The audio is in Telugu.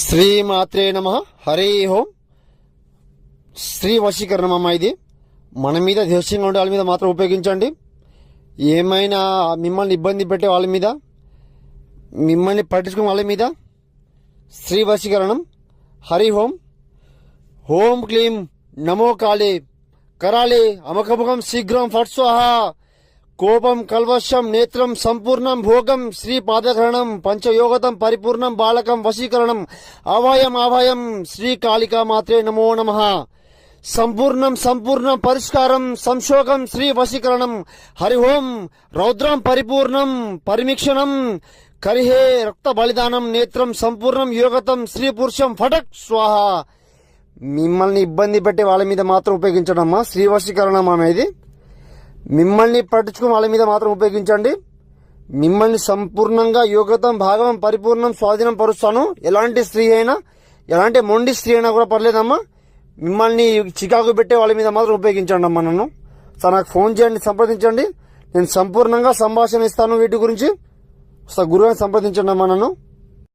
శ్రీమాత్రే నమ. హరే హోం శ్రీ వశీకరణం అమ్మ ఇది. మన మీద దేశంగా ఉండే వాళ్ళ మీద మాత్రం ఉపయోగించండి. ఏమైనా మిమ్మల్ని ఇబ్బంది పెట్టే వాళ్ళ మీద మిమ్మల్ని పట్టించుకునే వాళ్ళ మీద శ్రీ వశీకరణం హరి హోం హోం క్లీం. నమో కాళే. కరాళే. అమకముఖం శీఘ్రం ఫట్ స్వాహ. కోపం కల్వశం నేత్రం సంపూర్ణం భోగం శ్రీ పాదగ్రహణం పంచయోగతం పరిపూర్ణం బాలకం వశీకరణం ఆవాయం ఆవాయం శ్రీ కాళికా మాత్రే నమో నమ. సంపూర్ణం సంపూర్ణం పరిష్కారం సంశోకం శ్రీ వశీకరణం హరిహోం రౌద్రం పరిపూర్ణం పరిమిక్షణం కరిహే రక్త బలిదానం నేత్రం సంపూర్ణం యోగతం శ్రీ పురుషం ఫటక్ స్వాహ. మిమ్మల్ని ఇబ్బంది పెట్టే వాళ్ళ మీద మాత్రం ఉపయోగించడమ్మా శ్రీ వశీకరణం అనేది మిమ్మల్ని పట్టించుకుని వాళ్ళ మీద మాత్రం ఉపయోగించండి. మిమ్మల్ని సంపూర్ణంగా యోగ్యతం భాగం పరిపూర్ణం స్వాధీనం పరుస్తాను. ఎలాంటి స్త్రీ అయినా ఎలాంటి మొండి స్త్రీ అయినా కూడా పర్లేదమ్మా. మిమ్మల్ని చికాకు పెట్టే వాళ్ళ మీద మాత్రం ఉపయోగించండి అమ్మా నన్ను. సార్ నాకు ఫోన్ చేయండి సంప్రదించండి. నేను సంపూర్ణంగా సంభాషణ ఇస్తాను వీటి గురించి. సార్ గురువుని సంప్రదించండి అమ్మా నన్ను.